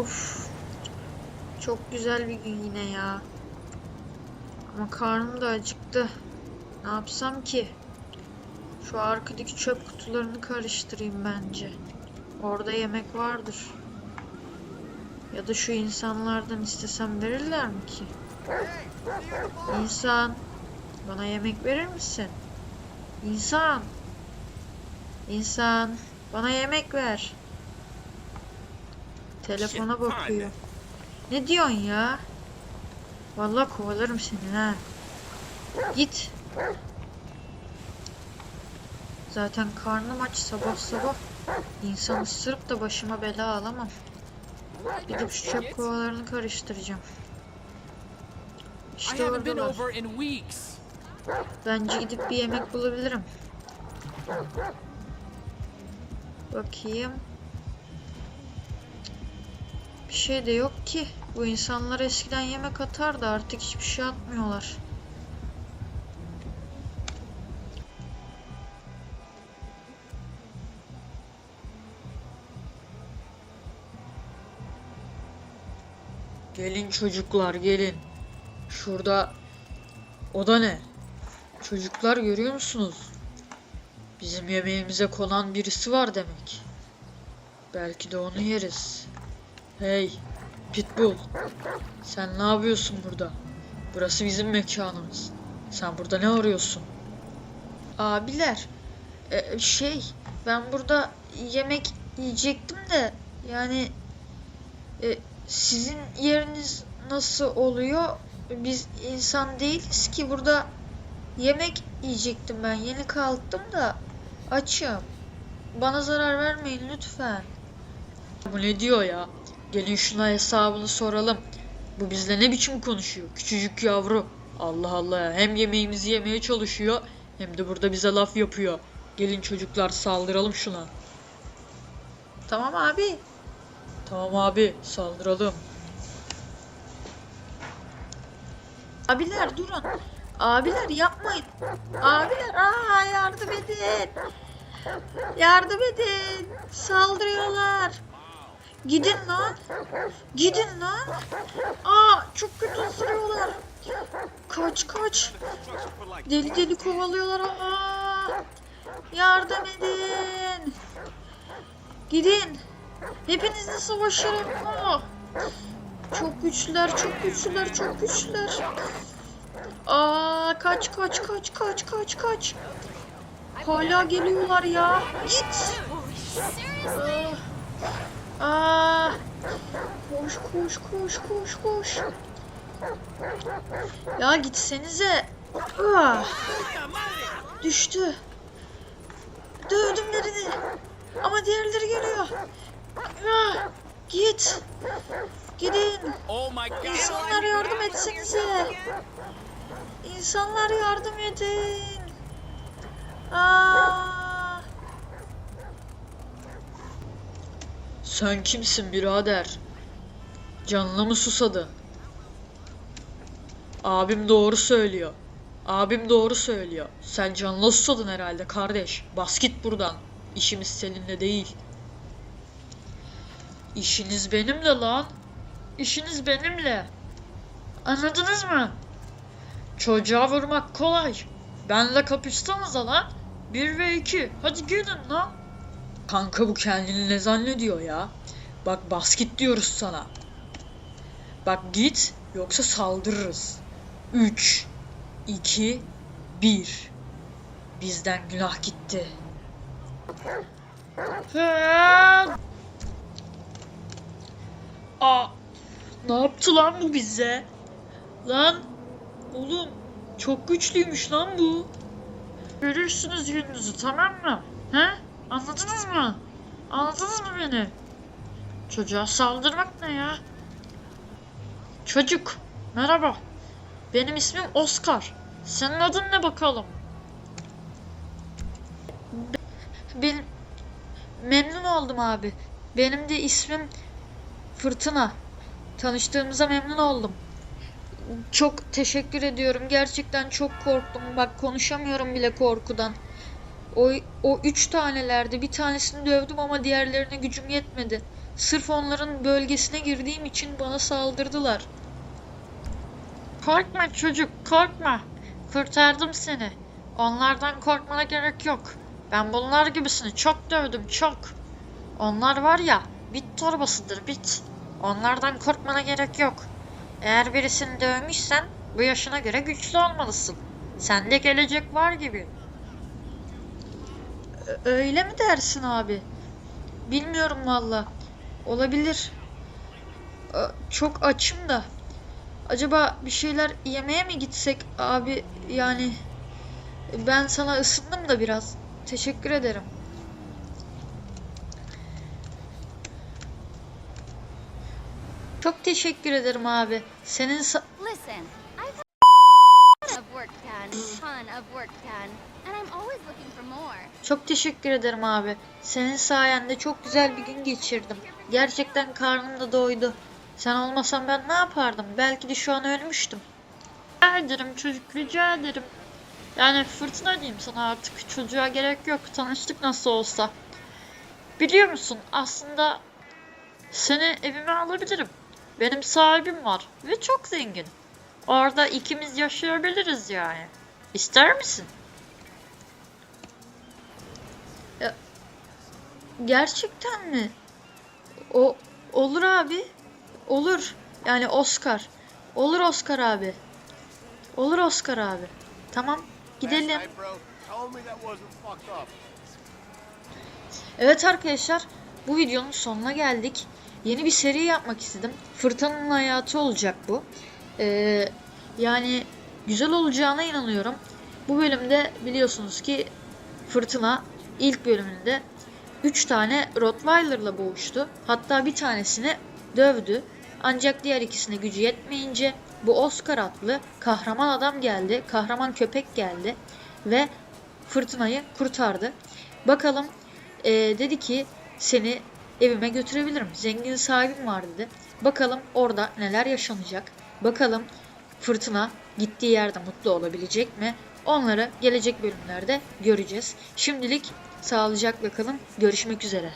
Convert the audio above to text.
Of. Çok güzel bir gün yine ya. Ama karnım da acıktı. Ne yapsam ki? Şu arkadaki çöp kutularını karıştırayım bence. Orada yemek vardır. Ya da şu insanlardan istesem verirler mi ki? İnsan, bana yemek verir misin? İnsan. İnsan, bana yemek ver. Telefona bakıyor. Ne diyorsun ya? Vallahi kovalarım seni ha. Git. Zaten karnım aç sabah sabah. İnsan ısırıp da başıma bela alamam. Gidip şu çöp kovalarını karıştıracağım. İşte oradalar. Bence gidip bir yemek bulabilirim. Bakayım. Bir şey de yok ki. Bu insanlar eskiden yemek atardı artık hiçbir şey atmıyorlar. Gelin çocuklar gelin. Şurada o da ne? Çocuklar görüyor musunuz? Bizim yemeğimize konan birisi var demek. Belki de onu yeriz. Hey, Pitbull. Sen ne yapıyorsun burada? Burası bizim mekanımız. Sen burada ne arıyorsun? Abiler, e, şey, ben burada yemek yiyecektim de yani e, sizin yeriniz nasıl oluyor? Biz insan değiliz ki burada yemek yiyecektim ben. Yeni kalktım da açım. Bana zarar vermeyin lütfen. Bu ne diyor ya? Gelin şuna hesabını soralım. Bu bizle ne biçim konuşuyor? Küçücük yavru. Allah Allah. Hem yemeğimizi yemeye çalışıyor hem de burada bize laf yapıyor. Gelin çocuklar saldıralım şuna. Tamam abi. Tamam abi saldıralım. Abiler durun. Abiler yapmayın. Abiler aa yardım edin. Yardım edin. Saldırıyorlar. Gidin lan. Gidin lan. Aa çok kötü ısırıyorlar. Kaç kaç. Deli deli kovalıyorlar. Aa. Yardım edin. Gidin. Hepinizle savaşırım. Aa. Çok güçlüler, çok güçlüler, çok güçlüler. Aa, kaç kaç kaç kaç kaç kaç. Hala geliyorlar ya. Git. Aa, aa. Koş koş koş koş koş. Ya gitsenize. Aa. Düştü. Dövdüm birini. Ama diğerleri geliyor. Aa, git. Gidin. Oh my god. İnsanlar yardım etsenize. İnsanlar yardım edin. Aa. Sen kimsin birader? Canına mı susadı? Abim doğru söylüyor. Abim doğru söylüyor. Sen canına susadın herhalde kardeş. Bas git buradan. İşimiz seninle değil. İşiniz benimle lan. İşiniz benimle. Anladınız mı? Çocuğa vurmak kolay. Benle kapışsanıza lan. Bir ve iki. Hadi gelin lan. Kanka bu kendini ne zannediyor ya? Bak bas git diyoruz sana. Bak git yoksa saldırırız. 3 2 1 Bizden günah gitti. Aa, ne yaptı lan bu bize? Lan oğlum çok güçlüymüş lan bu. Görürsünüz gününüzü tamam mı? He? Anladınız mı? Anladınız mı beni? Çocuğa saldırmak ne ya? Çocuk merhaba. Benim ismim Oscar. Senin adın ne bakalım? Ben memnun oldum abi. Benim de ismim Fırtına. Tanıştığımıza memnun oldum. Çok teşekkür ediyorum. Gerçekten çok korktum. Bak konuşamıyorum bile korkudan. O, o üç tanelerdi. Bir tanesini dövdüm ama diğerlerine gücüm yetmedi. Sırf onların bölgesine girdiğim için bana saldırdılar. Korkma çocuk, korkma. Kurtardım seni. Onlardan korkmana gerek yok. Ben bunlar gibisini çok dövdüm, çok. Onlar var ya, bit torbasıdır, bit. Onlardan korkmana gerek yok. Eğer birisini dövmüşsen bu yaşına göre güçlü olmalısın. Sende gelecek var gibi. Öyle mi dersin abi? Bilmiyorum valla. Olabilir. Çok açım da. Acaba bir şeyler yemeye mi gitsek abi? Yani ben sana ısındım da biraz. Teşekkür ederim. Çok teşekkür ederim abi. Senin sa- Listen, Çok teşekkür ederim abi. Senin sayende çok güzel bir gün geçirdim. Gerçekten karnım da doydu. Sen olmasan ben ne yapardım? Belki de şu an ölmüştüm. Rica ederim çocuk, rica ederim. Yani fırtına diyeyim sana artık. Çocuğa gerek yok. Tanıştık nasıl olsa. Biliyor musun? Aslında seni evime alabilirim. Benim sahibim var ve çok zengin. Orada ikimiz yaşayabiliriz yani. İster misin? Gerçekten mi? O olur abi. Olur. Yani Oscar. Olur Oscar abi. Olur Oscar abi. Tamam. Gidelim. Evet arkadaşlar, bu videonun sonuna geldik. Yeni bir seri yapmak istedim. Fırtınanın hayatı olacak bu. Ee, yani güzel olacağına inanıyorum. Bu bölümde biliyorsunuz ki Fırtına ilk bölümünde 3 tane Rottweiler'la boğuştu. Hatta bir tanesini dövdü. Ancak diğer ikisine gücü yetmeyince bu Oscar adlı kahraman adam geldi. Kahraman köpek geldi ve fırtınayı kurtardı. Bakalım eee, dedi ki seni evime götürebilirim. Zengin sahibim var dedi. Bakalım orada neler yaşanacak. Bakalım fırtına gittiği yerde mutlu olabilecek mi? Onları gelecek bölümlerde göreceğiz. Şimdilik sağlıcakla kalın. Görüşmek üzere.